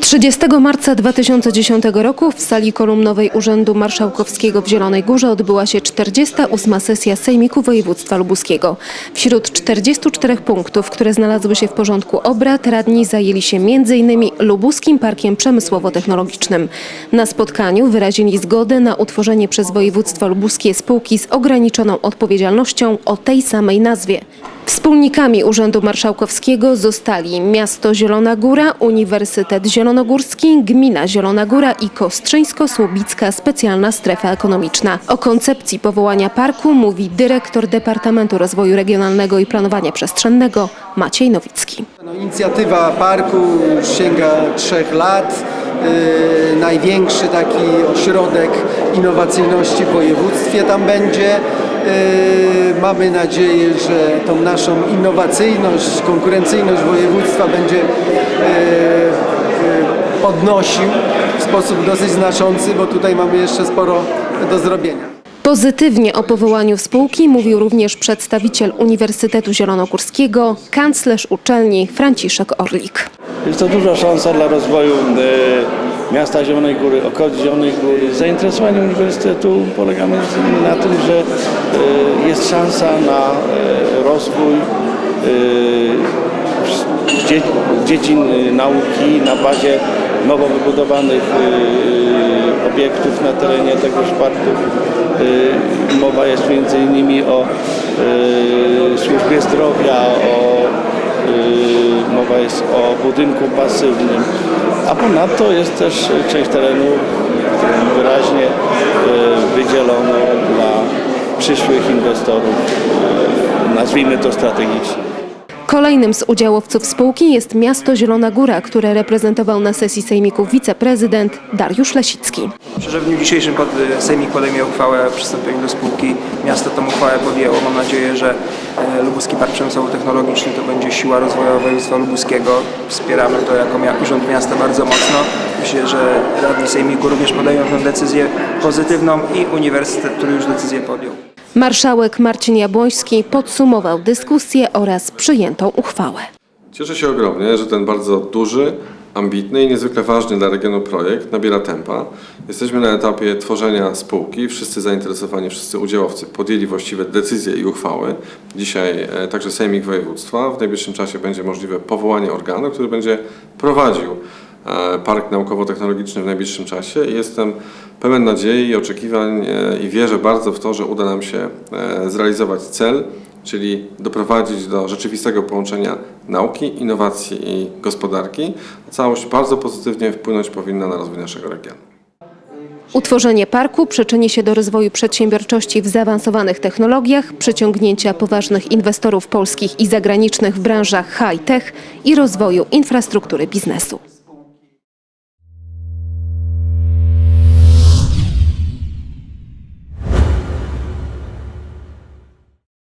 30 marca 2010 roku w sali kolumnowej Urzędu Marszałkowskiego w Zielonej Górze odbyła się 48. sesja Sejmiku Województwa Lubuskiego. Wśród 44 punktów, które znalazły się w porządku obrad, radni zajęli się m.in. Lubuskim Parkiem Przemysłowo-Technologicznym. Na spotkaniu wyrazili zgodę na utworzenie przez województwo lubuskie spółki z ograniczoną odpowiedzialnością o tej samej nazwie. Wspólnikami Urzędu Marszałkowskiego zostali Miasto Zielona Góra, Uniwersytet Zielonogórski, Gmina Zielona Góra i Kostrzyńsko-Słubicka Specjalna Strefa Ekonomiczna. O koncepcji powołania parku mówi dyrektor Departamentu Rozwoju Regionalnego i Planowania Przestrzennego Maciej Nowicki. No, inicjatywa parku już sięga trzech lat. Yy, największy taki ośrodek innowacyjności w województwie tam będzie. Yy, mamy nadzieję, że tą naszą innowacyjność, konkurencyjność województwa będzie yy, yy, podnosił w sposób dosyć znaczący, bo tutaj mamy jeszcze sporo do zrobienia. Pozytywnie o powołaniu spółki mówił również przedstawiciel Uniwersytetu Zielonogórskiego, kanclerz uczelni Franciszek Orlik. Jest to duża szansa dla rozwoju e, miasta Zielonej Góry, okolic Zielonej Góry. Zainteresowanie Uniwersytetu polega między innymi na tym, że e, jest szansa na e, rozwój e, dzie, dziedzin nauki na bazie nowo wybudowanych obiektów na terenie tegoż parku. Mowa jest między innymi o służbie zdrowia, o Mowa jest o budynku pasywnym, a ponadto jest też część terenu, którą wyraźnie yy, wydzielono dla przyszłych inwestorów, yy, nazwijmy to strategicznie. Kolejnym z udziałowców spółki jest miasto Zielona Góra, które reprezentował na sesji sejmiku wiceprezydent Dariusz Lesicki. Myślę, że w dniu dzisiejszym pod, Sejmik podejmie uchwałę o przystąpieniu do spółki. Miasto tą uchwałę podjęło. Mam nadzieję, że e, Lubuski Park Przemysłowo-Technologiczny to będzie siła rozwojowa województwa lubuskiego. Wspieramy to jako Urząd Miasta bardzo mocno. Myślę, że radni Sejmiku również podejmą tę decyzję pozytywną i Uniwersytet, który już decyzję podjął. Marszałek Marcin Jabłoński podsumował dyskusję oraz przyjętą uchwałę. Cieszę się ogromnie, że ten bardzo duży, ambitny i niezwykle ważny dla regionu projekt nabiera tempa. Jesteśmy na etapie tworzenia spółki. Wszyscy zainteresowani, wszyscy udziałowcy podjęli właściwe decyzje i uchwały. Dzisiaj e, także Sejmik Województwa. W najbliższym czasie będzie możliwe powołanie organu, który będzie prowadził Park Naukowo-Technologiczny w najbliższym czasie. Jestem pełen nadziei oczekiwań e, i wierzę bardzo w to, że uda nam się e, zrealizować cel, czyli doprowadzić do rzeczywistego połączenia nauki, innowacji i gospodarki. Całość bardzo pozytywnie wpłynąć powinna na rozwój naszego regionu. Utworzenie parku przyczyni się do rozwoju przedsiębiorczości w zaawansowanych technologiach, przyciągnięcia poważnych inwestorów polskich i zagranicznych w branżach high-tech i rozwoju infrastruktury biznesu.